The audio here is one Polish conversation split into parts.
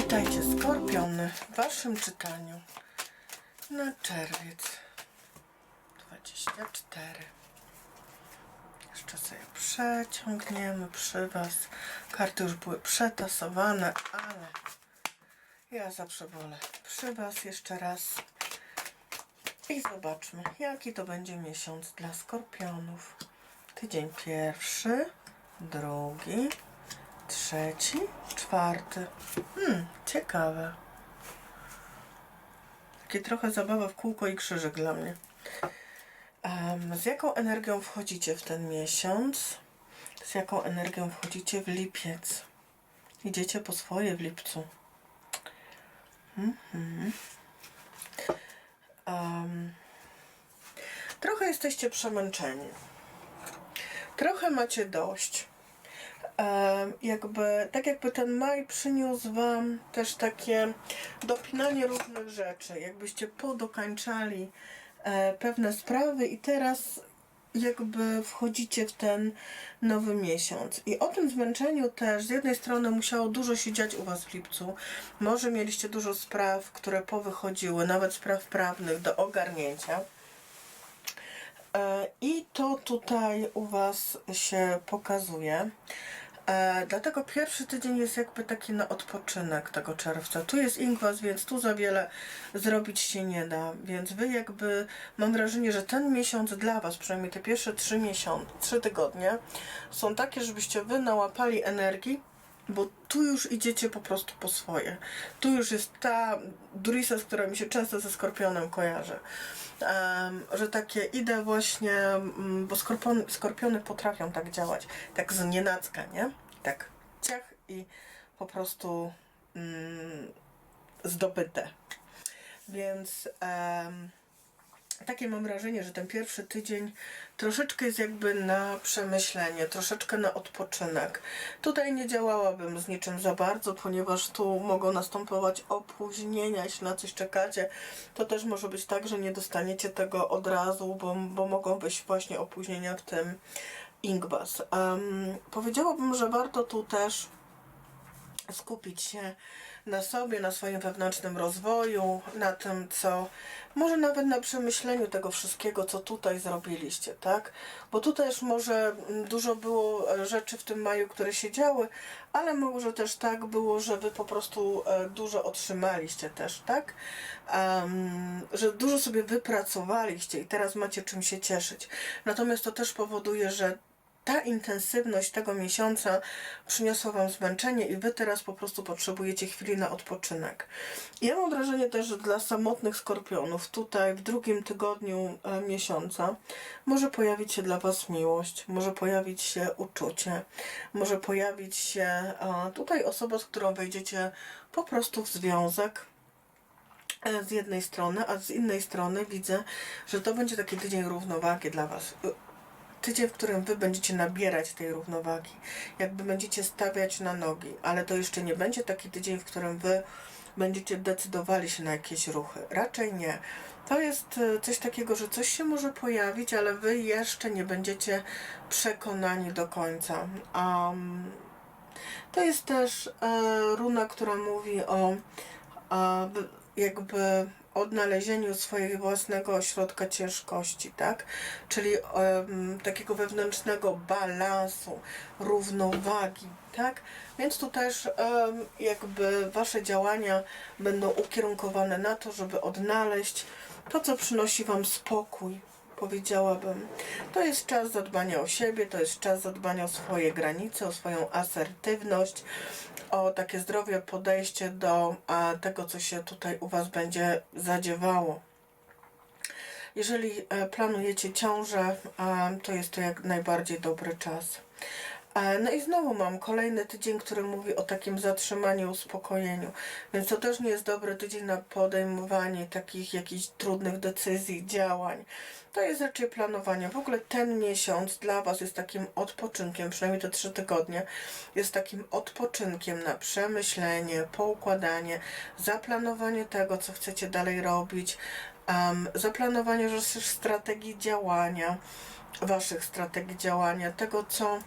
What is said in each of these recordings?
Witajcie, Skorpiony, w Waszym czytaniu na czerwiec 24. Jeszcze sobie przeciągniemy przy Was. Karty już były przetasowane, ale ja zawsze wolę przy Was jeszcze raz. I zobaczmy, jaki to będzie miesiąc dla Skorpionów. Tydzień pierwszy, drugi, trzeci, czwarty. Hmm, ciekawe. Takie trochę zabawa w kółko i krzyżyk dla mnie. Em, z jaką energią wchodzicie w ten miesiąc? Z jaką energią wchodzicie w lipiec? Idziecie po swoje w lipcu. Mhm. Em, trochę jesteście przemęczeni. Trochę macie dość. Jakby, tak jakby ten maj przyniósł Wam też takie dopinanie różnych rzeczy, jakbyście podokańczali e, pewne sprawy i teraz jakby wchodzicie w ten nowy miesiąc. I o tym zmęczeniu też z jednej strony musiało dużo się dziać u Was w lipcu. Może mieliście dużo spraw, które powychodziły, nawet spraw prawnych do ogarnięcia. E, I to tutaj u Was się pokazuje. E, dlatego pierwszy tydzień jest jakby taki na odpoczynek tego czerwca. Tu jest Ingwas, więc tu za wiele zrobić się nie da. Więc Wy jakby, mam wrażenie, że ten miesiąc dla Was, przynajmniej te pierwsze trzy miesiące, trzy tygodnie, są takie, żebyście Wy nałapali energii, bo tu już idziecie po prostu po swoje. Tu już jest ta Durisa, z która mi się często ze Skorpionem kojarzy. Em, że takie idę właśnie, mm, bo skorpiony, skorpiony potrafią tak działać, tak z nienacka, nie? Tak ciach i po prostu mm, zdobyte. Więc em, takie mam wrażenie, że ten pierwszy tydzień troszeczkę jest jakby na przemyślenie, troszeczkę na odpoczynek. Tutaj nie działałabym z niczym za bardzo, ponieważ tu mogą następować opóźnienia, jeśli na coś czekacie. To też może być tak, że nie dostaniecie tego od razu, bo, bo mogą być właśnie opóźnienia w tym Ingbas. Um, powiedziałabym, że warto tu też skupić się na sobie, na swoim wewnętrznym rozwoju, na tym, co może nawet na przemyśleniu tego wszystkiego, co tutaj zrobiliście, tak? Bo tutaj też może dużo było e, rzeczy w tym maju, które się działy, ale może też tak było, że wy po prostu e, dużo otrzymaliście też, tak? Em, że dużo sobie wypracowaliście i teraz macie czym się cieszyć. Natomiast to też powoduje, że ta intensywność tego miesiąca przyniosła Wam zmęczenie i Wy teraz po prostu potrzebujecie chwili na odpoczynek. Ja mam wrażenie też, że dla samotnych skorpionów tutaj w drugim tygodniu e, miesiąca może pojawić się dla Was miłość, może pojawić się uczucie, może pojawić się e, tutaj osoba, z którą wejdziecie po prostu w związek, e, z jednej strony, a z innej strony widzę, że to będzie taki tydzień równowagi dla Was. Tydzień, w którym Wy będziecie nabierać tej równowagi, jakby będziecie stawiać na nogi, ale to jeszcze nie będzie taki tydzień, w którym Wy będziecie decydowali się na jakieś ruchy. Raczej nie. To jest e, coś takiego, że coś się może pojawić, ale Wy jeszcze nie będziecie przekonani do końca. Um, to jest też e, runa, która mówi o jakby odnalezieniu swojego własnego ośrodka ciężkości, tak? Czyli em, takiego wewnętrznego balansu, równowagi, tak? Więc tu też em, jakby wasze działania będą ukierunkowane na to, żeby odnaleźć to, co przynosi wam spokój, powiedziałabym. To jest czas zadbania o siebie, to jest czas zadbania o swoje granice, o swoją asertywność, o takie zdrowe podejście do tego, co się tutaj u Was będzie zadziewało. Jeżeli e, planujecie ciążę, e, to jest to jak najbardziej dobry czas. E, No i znowu mam kolejny tydzień, który mówi o takim zatrzymaniu, uspokojeniu. Więc to też nie jest dobry tydzień na podejmowanie takich jakichś trudnych decyzji, działań. To jest raczej planowanie. W ogóle ten miesiąc dla Was jest takim odpoczynkiem, przynajmniej te trzy tygodnie, jest takim odpoczynkiem na przemyślenie, poukładanie, zaplanowanie tego, co chcecie dalej robić, um, zaplanowanie też strategii działania, Waszych strategii działania, tego, co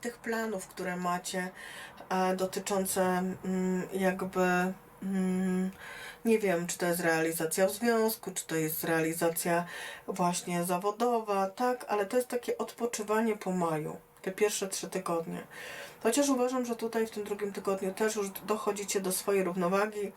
tych planów, które macie e, dotyczące mm, jakby mm, nie wiem, czy to jest realizacja w związku, czy to jest realizacja właśnie zawodowa, tak, ale to jest takie odpoczywanie po maju, te pierwsze trzy tygodnie. Chociaż uważam, że tutaj w tym drugim tygodniu też już dochodzicie do swojej równowagi,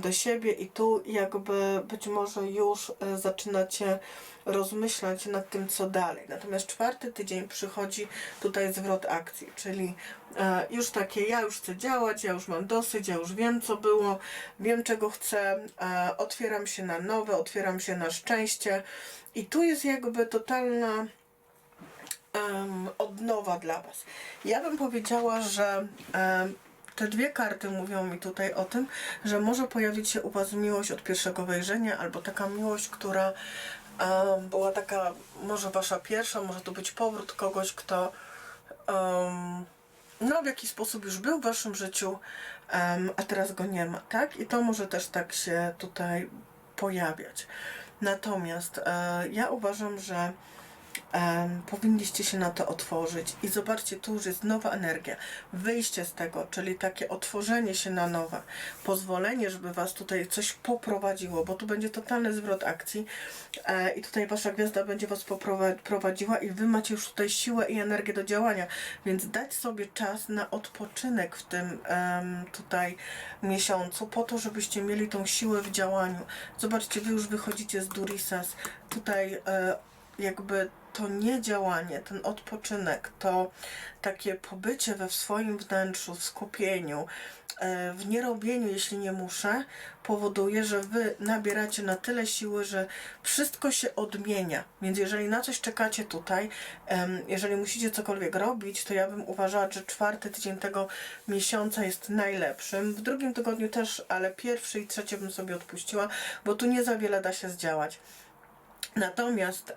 do siebie i tu jakby być może już e, zaczynacie rozmyślać nad tym, co dalej. Natomiast czwarty tydzień przychodzi tutaj zwrot akcji, czyli e, już takie, ja już chcę działać, ja już mam dosyć, ja już wiem, co było, wiem, czego chcę, e, otwieram się na nowe, otwieram się na szczęście i tu jest jakby totalna em, odnowa dla Was. Ja bym powiedziała, że em, te dwie karty mówią mi tutaj o tym, że może pojawić się u Was miłość od pierwszego wejrzenia, albo taka miłość, która em, była taka, może Wasza pierwsza, może to być powrót kogoś, kto em, no w jakiś sposób już był w Waszym życiu, em, a teraz go nie ma, tak? I to może też tak się tutaj pojawiać. Natomiast e, ja uważam, że powinniście się na to otworzyć i zobaczcie, tu już jest nowa energia, wyjście z tego, czyli takie otworzenie się na nowe, pozwolenie, żeby was tutaj coś poprowadziło, bo tu będzie totalny zwrot akcji e, i tutaj wasza gwiazda będzie was poprowa- prowadziła i wy macie już tutaj siłę i energię do działania, więc dać sobie czas na odpoczynek w tym tutaj miesiącu, po to, żebyście mieli tą siłę w działaniu. Zobaczcie, wy już wychodzicie z Durisas, tutaj e, jakby to niedziałanie, ten odpoczynek, to takie pobycie we swoim wnętrzu, w skupieniu, e, w nierobieniu, jeśli nie muszę, powoduje, że wy nabieracie na tyle siły, że wszystko się odmienia. Więc jeżeli na coś czekacie tutaj, jeżeli musicie cokolwiek robić, to ja bym uważała, że czwarty tydzień tego miesiąca jest najlepszym. W drugim tygodniu też, ale pierwszy i trzeci bym sobie odpuściła, bo tu nie za wiele da się zdziałać. Natomiast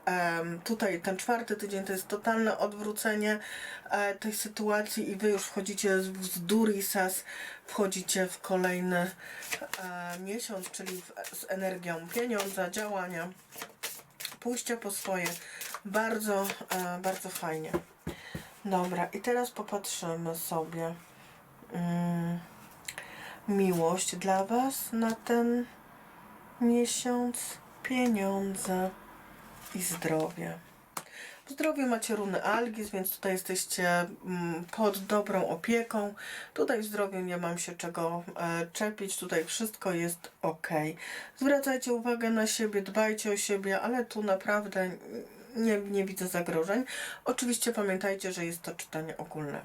tutaj ten czwarty tydzień to jest totalne odwrócenie e, tej sytuacji i wy już wchodzicie z, z Durisas, wchodzicie w kolejny e, miesiąc, czyli z energią pieniądza, działania, pójścia po swoje. Bardzo, e, bardzo fajnie. Dobra, i teraz popatrzymy sobie. Mm, miłość dla Was na ten miesiąc, pieniądze i zdrowie. W zdrowiu macie runy Algis, więc tutaj jesteście mm, pod dobrą opieką. Tutaj w zdrowiu nie mam się czego e, czepić, tutaj wszystko jest ok. Zwracajcie uwagę na siebie, dbajcie o siebie, ale tu naprawdę nie, nie widzę zagrożeń. Oczywiście pamiętajcie, że jest to czytanie ogólne.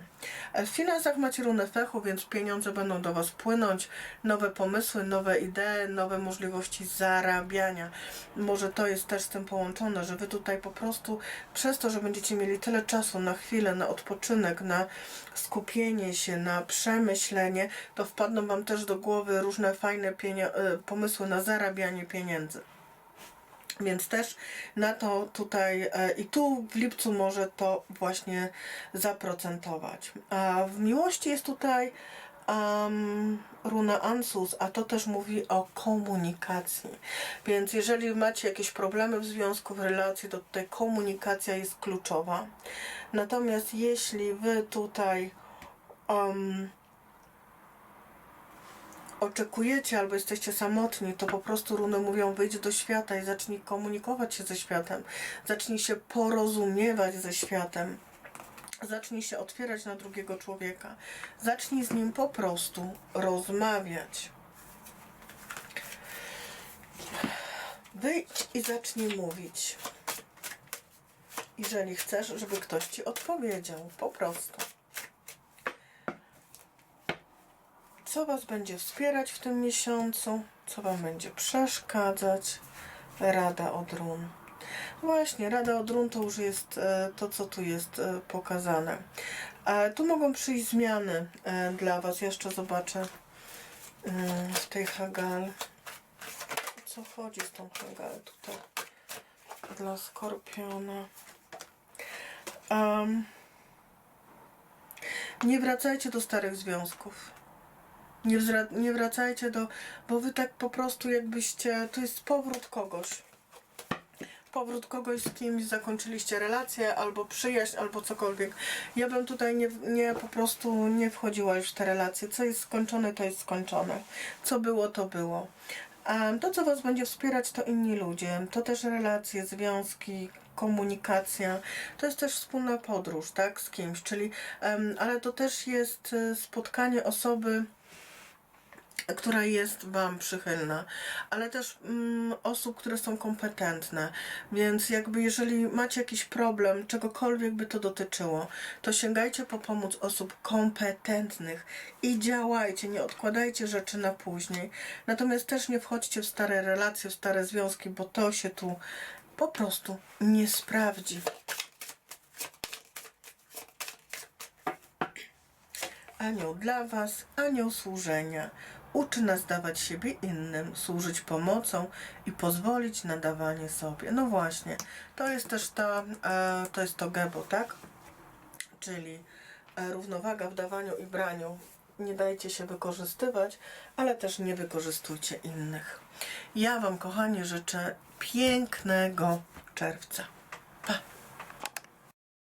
W finansach macie runę fechu, więc pieniądze będą do Was płynąć, nowe pomysły, nowe idee, nowe możliwości zarabiania. Może to jest też z tym połączone, że Wy tutaj po prostu przez to, że będziecie mieli tyle czasu na chwilę, na odpoczynek, na skupienie się, na przemyślenie, to wpadną Wam też do głowy różne fajne e, pomysły na zarabianie pieniędzy. Więc też na to tutaj e, i tu w lipcu może to właśnie zaprocentować. A w miłości jest tutaj um, runa Ansus, a to też mówi o komunikacji. Więc jeżeli macie jakieś problemy w związku, w relacji, to tutaj komunikacja jest kluczowa. Natomiast jeśli wy tutaj um, oczekujecie albo jesteście samotni, to po prostu runy mówią wyjdź do świata i zacznij komunikować się ze światem. Zacznij się porozumiewać ze światem. Zacznij się otwierać na drugiego człowieka. Zacznij z nim po prostu rozmawiać. Wyjdź i zacznij mówić. Jeżeli chcesz, żeby ktoś ci odpowiedział, po prostu. Co Was będzie wspierać w tym miesiącu, co Wam będzie przeszkadzać. Rada od run. Właśnie, Rada od run to już jest e, to, co tu jest e, pokazane. E, tu mogą przyjść zmiany dla Was. Jeszcze zobaczę w tej Hagal. Co chodzi z tą Hagal tutaj? Dla Skorpiona. Em, nie wracajcie do starych związków. Nie, nie wracajcie do, bo wy tak po prostu jakbyście, to jest powrót kogoś. powrót kogoś z kimś, zakończyliście relację, albo przyjaźń, albo cokolwiek. Ja bym tutaj nie, nie po prostu nie wchodziła już w te relacje. Co jest skończone, to jest skończone. Co było, to było. A to, co Was będzie wspierać, to inni ludzie. To też relacje, związki, komunikacja. To jest też wspólna podróż, tak, z kimś. Czyli, em, ale to też jest e, spotkanie osoby, która jest Wam przychylna, ale też mm, osób, które są kompetentne. Więc jakby jeżeli macie jakiś problem, czegokolwiek by to dotyczyło, to sięgajcie po pomoc osób kompetentnych i działajcie, nie odkładajcie rzeczy na później. Natomiast też nie wchodźcie w stare relacje, w stare związki, bo to się tu po prostu nie sprawdzi. Anioł dla Was, anioł służenia. Uczy nas dawać siebie innym, służyć pomocą i pozwolić na dawanie sobie. No właśnie, to jest też ta, e, to jest to gebo, tak? Czyli e, równowaga w dawaniu i braniu. Nie dajcie się wykorzystywać, ale też nie wykorzystujcie innych. Ja Wam, kochani, życzę pięknego czerwca. Pa!